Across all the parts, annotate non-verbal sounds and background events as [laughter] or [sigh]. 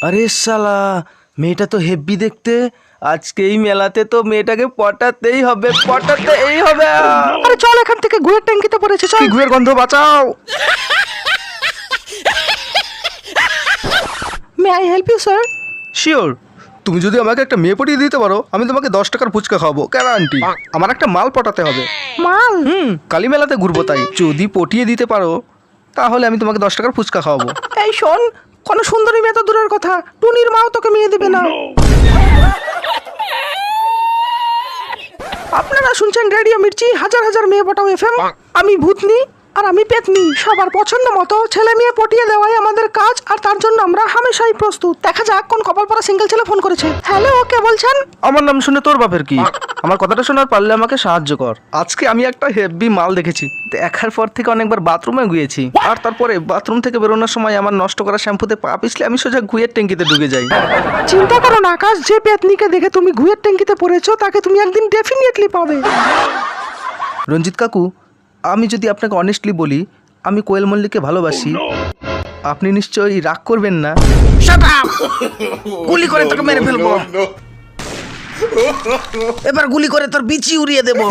আরে শালা মেয়েটা তো হেব্বি দেখতে। আজকে এই মেলাতে তো মেয়েটাকে পটাতেই হবে পটাতেই হবে। আরে চল এখান থেকে গুয়ের ট্যাঙ্কিতে পড়েছে চল। ঘুয়ের গন্ধ বাঁচাও। May I help you sir sure তুমি যদি আমাকে একটা মেয়ে পটিয়ে দিতে পারো আমি তোমাকে দশ টাকার ফুচকা খাওয়াবো কেন আন্টি আমার একটা মাল পটাতে হবে। মাল? হুম কালী মেলাতে ঘুরবো তাই। যদি পটিয়ে দিতে পারো তাহলে আমি তোমাকে দশ টাকার ফুচকা খাওয়াবো। এই শোন কোনো সুন্দরী মেয়ে তো দূরের কথা। টুনির মাও তোকে মেয়ে দেবে না। আপনারা শুনছেন রেডিও মির্চি হাজার হাজার মেয়ে পটাও এফএম। আমি ভূতনি আর আমি পেতনি। সবার পছন্দ মতো ছেলে মেয়ে পটিয়ে দেওয়াই আমাদের কাজ আর তার জন্য আমরা হামেশাই প্রস্তুত। দেখা যাক কোন কপাল পরা সিঙ্গেল ছেলে ফোন করেছে। হ্যালো কে বলছেন? আমার নাম শুনে তোর বাপের কি? আমার কথাটা শোনার পারলে আমাকে সাহায্য কর। আজকে আমি একটা হেভি মাল দেখেছি। দেখার পর থেকে অনেকবার বাথরুমে গুয়েছি। আর তারপরে বাথরুম থেকে বেরোনোর সময় আমার নষ্ট করা শ্যাম্পুতে পা পিছলে আমি সোজা গুয়ের ট্যাঙ্কিতে ঢুকে যাই। চিন্তা করো না আকাশ যে পেতনিকে দেখে তুমি ঘুয়ের ট্যাঙ্কিতে পড়েছো তাকে তুমি একদিন ডেফিনেটলি পাবে। রঞ্জিত কাকু আমি যদি আপনাকে অনেস্টলি বলি আমি কোয়েল মল্লিককে ভালোবাসি। আপনি নিশ্চয়ই রাগ করবেন না। গুলি করে তোকে মেরে ফেলব। এবার গুলি করে তোর বিচি উড়িয়ে দেবো।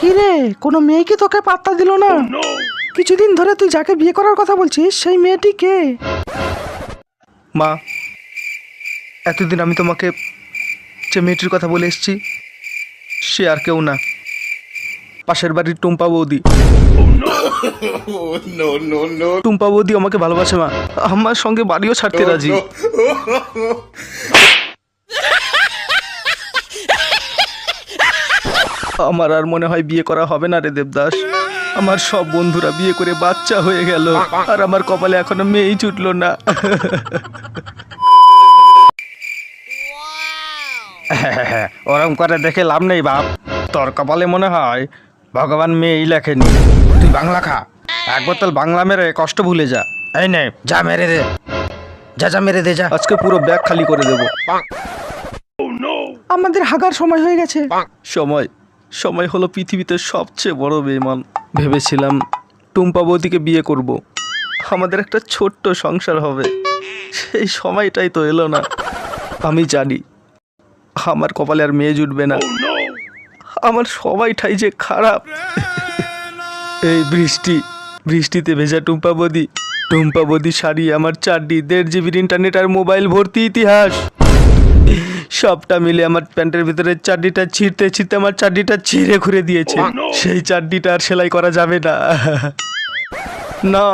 কি রে কোনো মেয়ে কি তোকে পাত্তা দিল না? কিছুদিন ধরে তুই যাকে বিয়ে করার কথা বলছিস সেই মেয়েটি কে? মা এতদিন আমি তোমাকে যে মেয়েটির কথা বলে এসেছি সে আর কেউ না। পাশের বাড়ির টুম্পা বৌদি। [laughs] টুম্পা বৌদি আমাকে ভালোবাসে মা। আমার সঙ্গে বাড়িও ছাড়তে রাজি। আমার আর মনে হয় বিয়ে করা হবে না রে দেবদাস। আমার সব বন্ধুরা বিয়ে করে বাচ্চা হয়ে গেল। আর আমার কপালে এখনও মেয়েই ছুটলো না। ওরম করে দেখে লাভ নেই বাপ। তোর কপালে মনে হয় ভগবান মেয়েই লেখেনি। তুই বাংলা খা। এক বোতল বাংলা মেরে কষ্ট ভুলে যা। এই নে যা মেরে দে। যা যা মেরে দে যা। আজকে পুরো ব্যাগ খালি করে দেব। আমাদের হাগার সময় হয়ে গেছে। সময় সময় হলো পৃথিবীতে সবচেয়ে বড় বেমান ভেবেছিলাম টুম্পা বৌদিকে বিয়ে করব। আমাদের একটা ছোট্ট সংসার হবে। সেই সময়টাই তো এলো না। আমি জানি আমার কপালে আর মেয়ে জুটবে না। আমার সবাইটাই যে খারাপ। এই বৃষ্টি বৃষ্টিতে ভেজা টুম্পা বদি। টুম্পা বদি শাড়ি আমার চারটি দেড় জিবির ইন্টারনেট আর মোবাইল ভর্তি ইতিহাস। সবটা মিলে আমার প্যান্টের ভিতরে চাড্ডিটা ছিঁড়তে ছিঁড়তে আমার চাড্ডিটা ছিঁড়ে ঘুরে দিয়েছে। সেই চাড্ডিটা আর সেলাই করা যাবে না। না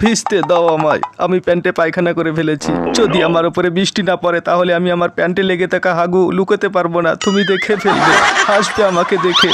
ভিজতে দাও আমায়। আমি প্যান্টে পায়খানা করে ফেলেছি। যদি আমার উপরে বৃষ্টি না পড়ে তাহলে আমি আমার প্যান্টে লেগে থাকা হাগু লুকোতে পারব না। তুমি দেখে ফেলবে। হাসবে আমাকে দেখে।